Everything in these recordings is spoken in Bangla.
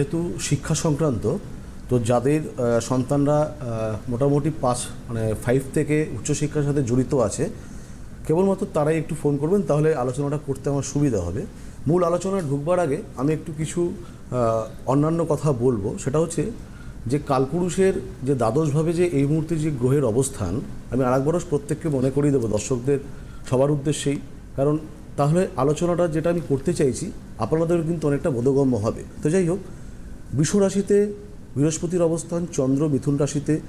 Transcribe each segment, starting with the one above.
যেহেতু শিক্ষা সংক্রান্ত, তো যাদের সন্তানরা মোটামুটি পাঁচ মানে ফাইভ থেকে উচ্চশিক্ষার সাথে জড়িত আছে, কেবলমাত্র তারাই একটু ফোন করবেন, তাহলে আলোচনাটা করতে আমার সুবিধা হবে। মূল আলোচনা ঢুকবার আগে আমি একটু কিছু অন্যান্য কথা বলব। সেটা হচ্ছে যে কালপুরুষের যে দ্বাদশভাবে যে এই মুহূর্তে যে গ্রহের অবস্থান, আমি আরেকবারও প্রত্যেককে মনে করিয়ে দেবো, দর্শকদের সবার উদ্দেশ্যেই। কারণ তাহলে আলোচনাটা যেটা আমি করতে চাইছি আপনাদের কিন্তু অনেকটা বোধগম্য হবে। তো যাই হোক বৃষ রাশিতে বৃহস্পতির অবস্থান, চন্দ্র মিথুন রাশিতে,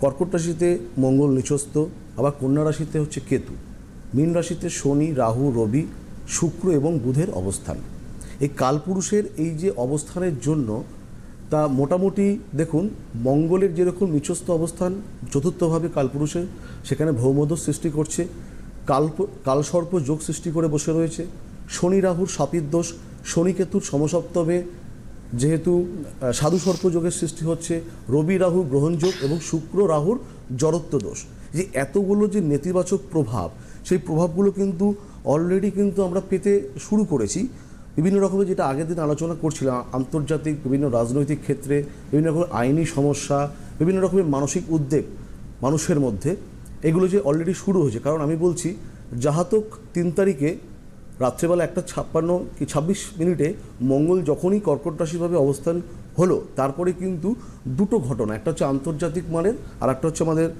কর্কট রাশিতে মঙ্গল নিচস্থ, আবার কন্যা রাশিতে হচ্ছে কেতু। মীন রাশিতে শনি, রাহু, রবি, শুক্র এবং বুধের অবস্থান। এই কালপুরুষের এই যে অবস্থানের জন্য তা মোটামুটি দেখুন, মঙ্গলের যেরকম নিচস্থ অবস্থান, চতুর্থভাবে কালপুরুষের, সেখানে ভৌমদ সৃষ্টি করছে, কাল্প, কালসর্প যোগ সৃষ্টি করে বসে রয়েছে, শনি, রাহুর সাপির দোষ, শনি কেতুর সমসপ্তমে যেহেতু সাধু সর্প যোগের সৃষ্টি হচ্ছে রবি রাহু গ্রহণযোগ এবং শুক্র রাহুর জড়ত্ব দোষ। যে এতগুলো যে নেতিবাচক প্রভাব, সেই প্রভাবগুলো কিন্তু অলরেডি কিন্তু আমরা পেতে শুরু করেছি। বিভিন্ন রকমের যেটা আগের দিন আলোচনা করছিলাম, আন্তর্জাতিক, বিভিন্ন রাজনৈতিক ক্ষেত্রে, বিভিন্ন রকমের আইনি সমস্যা, বিভিন্ন রকমের মানসিক উদ্বেগ মানুষের মধ্যে, এগুলো যে অলরেডি শুরু হয়েছে। কারণ আমি বলছি জাহাতক তিন তারিখে রাত্রেবেলা একটা ছাপ্পান্ন কি ছাব্বিশ মিনিটে মঙ্গল যখনই কর্কট রাশিভাবে অবস্থান হলো তারপরে কিন্তু দুটো ঘটনা একটা হচ্ছে আন্তর্জাতিক মানের আর একটা হচ্ছে আমাদের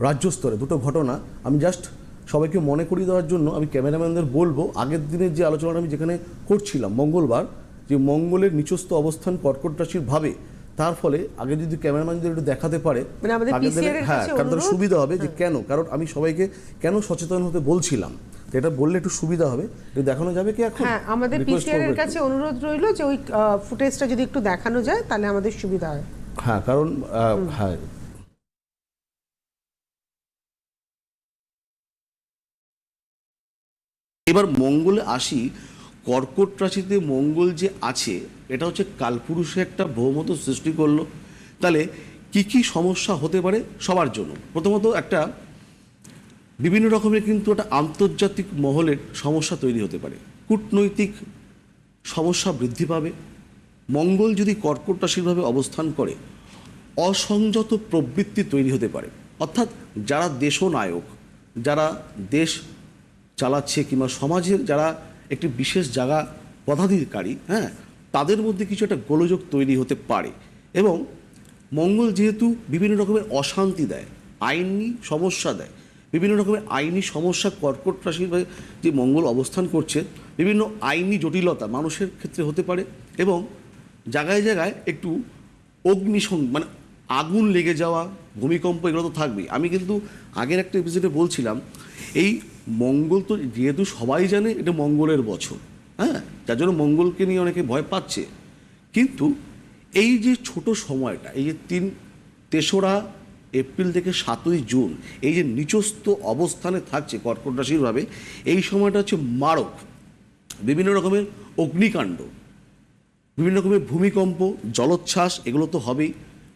রাজ্য স্তরে দুটো ঘটনা। আমি জাস্ট সবাইকে মনে করিয়ে দেওয়ার জন্য আমি ক্যামেরাম্যানদের বলব আগের দিনের যে আলোচনাটা আমি যেখানে করছিলাম মঙ্গলবার যে মঙ্গলের নিচস্থ অবস্থান কর্কট রাশির ভাবে তার ফলে আগে যদি ক্যামেরাম্যানদের একটু দেখাতে পারে মানে হ্যাঁ কারণ সুবিধা হবে যে কেন? কারণ আমি সবাইকে কেন সচেতন হতে বলছিলাম? এটা বললে একটু সুবিধা হবে। একটু দেখানো যাবে কি এখন? হ্যাঁ আমাদের পিসিআর এর কাছে অনুরোধ রইল যে ওই ফুটেজটা যদি একটু দেখানো যায় তাহলে আমাদের সুবিধা হয়। হ্যাঁ কারণ হ্যাঁ। এবার মঙ্গলে আসি কর্কট রাশিতে মঙ্গল যে আছে এটা হচ্ছে কালপুরুষে একটা বহুমত সৃষ্টি করল। তাহলে কি কি সমস্যা হতে পারে সবার জন্য? প্রথমত একটা বিভিন্ন রকমের কিন্তু একটা আন্তর্জাতিক মহলের সমস্যা তৈরি হতে পারে। কূটনৈতিক সমস্যা বৃদ্ধি পাবে। মঙ্গল যদি কর্কট রাশিভাবে অবস্থান করে, অসংযত প্রবৃত্তি তৈরি হতে পারে। অর্থাৎ যারা দেশনায়ক, যারা দেশ চালাচ্ছে কিংবা সমাজের যারা একটি বিশেষ জায়গা পদাধিকারী হ্যাঁ তাদের মধ্যে কিছু একটা গোলযোগ তৈরি হতে পারে এবং মঙ্গল যেহেতু বিভিন্ন রকমের অশান্তি দেয়, আইনি সমস্যা দেয় বিভিন্ন রকমের আইনি সমস্যা, কর্কট রাশির যে মঙ্গল অবস্থান করছে, বিভিন্ন আইনি জটিলতা মানুষের ক্ষেত্রে হতে পারে এবং জায়গায় জায়গায় একটু অগ্নিসং মানে আগুন লেগে যাওয়া, ভূমিকম্প এগুলো তো থাকবেই। আমি কিন্তু আগের একটা এপিসোডে বলছিলাম, এই মঙ্গল তো যেহেতু সবাই জানে এটা মঙ্গলের বছর হ্যাঁ? যার জন্য মঙ্গলকে নিয়ে অনেকে ভয় পাচ্ছে। কিন্তু এই যে ছোট সময়টা, এই যে তিন তেসরা এপ্রিল থেকে সাতই জুন এই যে নিচস্থ অবস্থানে থাকছে কর্কট রাশিরভাবে এই সময়টা হচ্ছে মারক। বিভিন্ন রকমের অগ্নিকাণ্ড, বিভিন্ন রকমের ভূমিকম্প, জলোচ্ছ্বাস, এগুলো তো হবেই।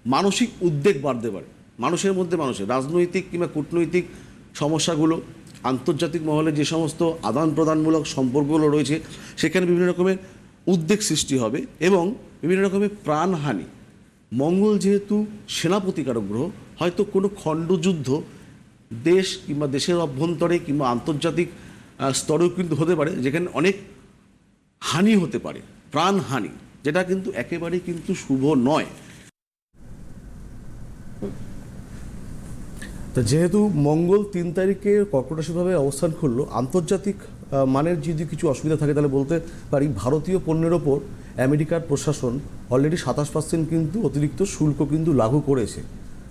মানসিক উদ্বেগ বাড়তে পারে। মানুষের মধ্যে মানুষের, রাজনৈতিক কিংবা কূটনৈতিক সমস্যাগুলো, আন্তর্জাতিক মহলে যে সমস্ত আদান প্রদানমূলক সম্পর্কগুলো রয়েছে, সেখানে বিভিন্ন রকমের উদ্বেগ সৃষ্টি হবে এবং বিভিন্ন রকমের প্রাণহানি। মঙ্গল যেহেতু সেনাপতিকারক গ্রহ হয়তো কোনো খণ্ডযুদ্ধ দেশ কিংবা দেশের অভ্যন্তরে কিংবা আন্তর্জাতিক স্তরেও কিন্তু হতে পারে, যেখানে অনেক হানি হতে পারে প্রাণহানি যেটা কিন্তু একেবারেই কিন্তু শুভ নয়। তো যেহেতু মঙ্গল তিন তারিখে কর্কট রাশিভাবে অবস্থান করল, আন্তর্জাতিক মানের যদি কিছু অসুবিধা থাকে তাহলে বলতে পারি ভারতীয় পণ্যের ওপর আমেরিকার প্রশাসন অলরেডি সাতাশ পার্সেন্ট কিন্তু অতিরিক্ত শুল্ক কিন্তু লাগু করেছে।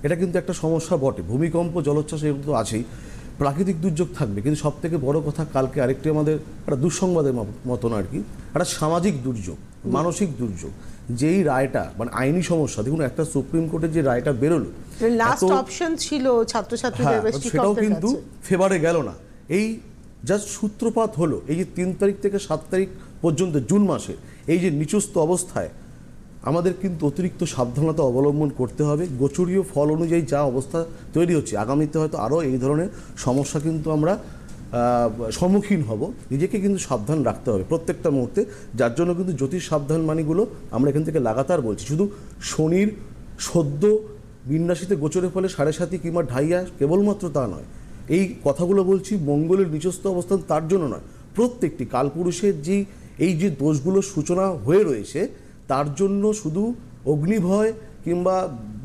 এটা কিন্তু একটা সমস্যা বটে। ভূমিকম্প জলোচ্ছ্বাস এগুলো তো আছেই। প্রাকৃতিক দুর্যোগ থাকবে কিন্তু সব থেকে বড় কথা কালকে আরেকটি আমাদের একটা দুঃসংবাদের মতন আর কি একটা সামাজিক দুর্যোগ মানসিক দুর্যোগ। যেই রায়টা মানে আইনি সমস্যা দেখুন একটা সুপ্রিম কোর্টের যে রায়টা বেরোলো লাস্ট অপশন ছিল ছাত্রছাত্রীদের হ্যাঁ সেটাও কিন্তু। ফেভারে গেল না। এই জাস্ট সূত্রপাত হলো এই যে তিন তারিখ থেকে সাত তারিখ পর্যন্ত জুন মাসে এই যে নিচুস্ত অবস্থায় আমাদের কিন্তু অতিরিক্ত সাবধানতা অবলম্বন করতে হবে। গোচরীয় ফল অনুযায়ী যা অবস্থা তৈরি হচ্ছে, আগামীতে হয়তো আরও এই ধরনের সমস্যা কিন্তু আমরা সম্মুখীন হব। নিজেকে কিন্তু সাবধান রাখতে হবে প্রত্যেকটা মুহূর্তে। যার জন্য কিন্তু জ্যোতিষ সাবধান মানিগুলো আমরা এখান থেকে লাগাতার বলছি। শুধু শনির সদ্য বিন্যাসিতে গোচরের ফলে সাড়ে সাতি কিংবা ঢাইয়া কেবলমাত্র তা নয়। এই কথাগুলো বলছি মঙ্গলের নিজস্ব অবস্থান তার জন্য নয়। প্রত্যেকটি কালপুরুষের যে এই যে দোষগুলোর সূচনা হয়ে রয়েছে তার জন্য শুধু অগ্নিভয় কিংবা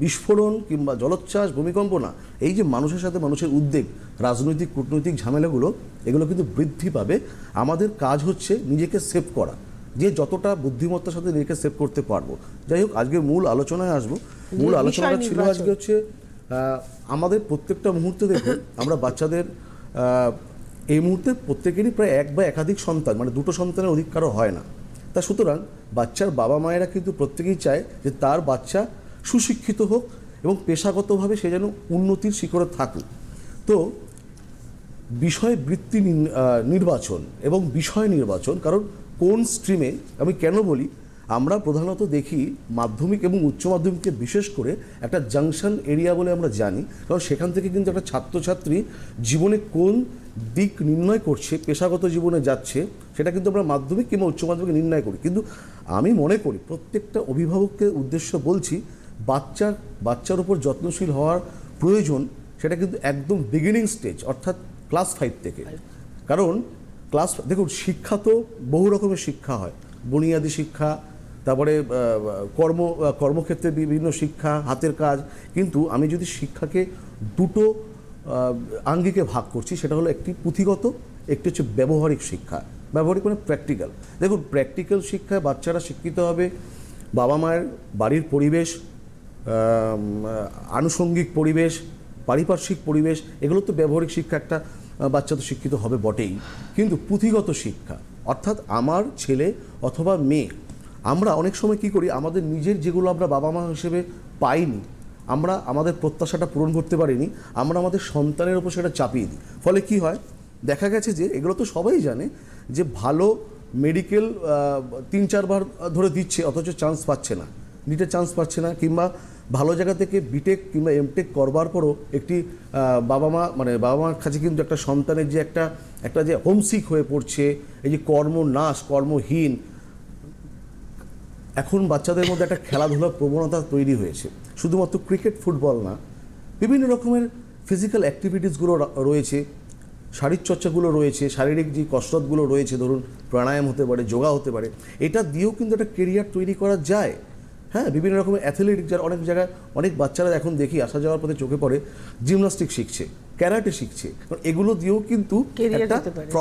বিস্ফোরণ কিংবা জলোচ্ছ্বাস ভূমিকম্প না এই যে মানুষের সাথে মানুষের উদ্বেগ রাজনৈতিক কূটনৈতিক ঝামেলাগুলো এগুলো কিন্তু বৃদ্ধি পাবে। আমাদের কাজ হচ্ছে নিজেকে সেভ করা। যে যতটা বুদ্ধিমত্তার সাথে নিজেকে সেভ করতে পারব। যাই হোক আজকে মূল আলোচনায় আসব। মূল আলোচনাটা ছিল আজকে হচ্ছে আমাদের প্রত্যেকটা মুহূর্তে দেখুন আমরা বাচ্চাদের এই মুহূর্তে প্রত্যেকেরই প্রায় এক বা একাধিক সন্তান মানে দুটো সন্তানের অধিক কারও হয় না। তা সুতরাং বাচ্চার বাবা মায়েরা কিন্তু প্রত্যেকেই চায় যে তার বাচ্চা সুশিক্ষিত হোক এবং পেশাগতভাবে সে যেন উন্নতির শিখরে থাকুক। তো বিষয় বৃত্তি নির্বাচন এবং বিষয় নির্বাচন, কারণ কোন স্ট্রিমে আমি কেন বলি? আমরা প্রধানত দেখি মাধ্যমিক এবং উচ্চ মাধ্যমিককে বিশেষ করে একটা জাংশন এরিয়া বলে আমরা জানি। কারণ সেখান থেকে কিন্তু একটা ছাত্রছাত্রী জীবনে কোন দিক নির্ণয় করছে পেশাগত জীবনে যাচ্ছে সেটা কিন্তু আমরা মাধ্যমিক কিংবা উচ্চ মাধ্যমিকে নির্ণয় করি। কিন্তু আমি মনে করি প্রত্যেকটা অভিভাবককে উদ্দেশ্য বলছি বাচ্চার বাচ্চার উপর যত্নশীল হওয়ার প্রয়োজন সেটা কিন্তু একদম বিগিনিং স্টেজ অর্থাৎ ক্লাস ফাইভ থেকে। কারণ ক্লাস দেখুন শিক্ষা তো বহু রকমের শিক্ষা হয়। বুনিয়াদী শিক্ষা তারপরে কর্ম, কর্মক্ষেত্রে বিভিন্ন শিক্ষা, হাতের কাজ। কিন্তু আমি যদি শিক্ষাকে দুটো আঙ্গিকে ভাগ করছি, সেটা হলো একটি পুঁথিগত, একটি হচ্ছে ব্যবহারিক শিক্ষা। ব্যবহারিক মানে প্র্যাকটিক্যাল। দেখুন, প্র্যাকটিক্যাল শিক্ষায় বাচ্চারা শিক্ষিত হবে, বাবা মায়ের বাড়ির পরিবেশ আনুষঙ্গিক পরিবেশ, পারিপার্শ্বিক পরিবেশ, এগুলো তো ব্যবহারিক শিক্ষা, একটা বাচ্চা তো শিক্ষিত হবে বটেই। কিন্তু পুঁথিগত শিক্ষা, অর্থাৎ আমার ছেলে অথবা মেয়ে আমরা অনেক সময় কি করি, আমাদের নিজের যেগুলো আমরা বাবা মা হিসেবে পাইনি, আমরা আমাদের প্রত্যাশাটা পূরণ করতে পারিনি, আমরা আমাদের সন্তানের উপর সেটা চাপিয়ে দিই। ফলে কি হয়, দেখা গেছে যে এগুলো তো সবাই জানে যে ভালো মেডিকেল তিন চারবার ধরে দিচ্ছে, অথচ চান্স পাচ্ছে না। নিটের চান্স পাচ্ছে না, কিংবা ভালো জায়গা থেকে বিটেক কিংবা এমটেক করবার পরও একটি বাবা মা মানে বাবা মার কাছে কিন্তু একটা সন্তানের যে একটা একটা যে হোমসিক হয়ে পড়ছে, এই যে কর্মনাশ, কর্মহীন এখন বাচ্চাদের মধ্যে একটা খেলাধুলার প্রবণতা তৈরি হয়েছে শুধুমাত্র ক্রিকেট ফুটবল না বিভিন্ন রকমের ফিজিক্যাল অ্যাক্টিভিটিসগুলো রয়েছে শারীরচর্চাগুলো রয়েছে শারীরিক যে কসরতগুলো রয়েছে ধরুন প্রাণায়াম হতে পারে যোগা হতে পারে এটা দিয়েও কিন্তু একটা কেরিয়ার তৈরি করা যায় হ্যাঁ বিভিন্ন রকমের অ্যাথলেটিক যার অনেক জায়গায় অনেক বাচ্চারা এখন দেখি আসা যাওয়ার পথে চোখে পড়ে জিমনাস্টিক শিখছে ক্যারাটে শিখছে কারণ এগুলো দিয়েও কিন্তু একটা।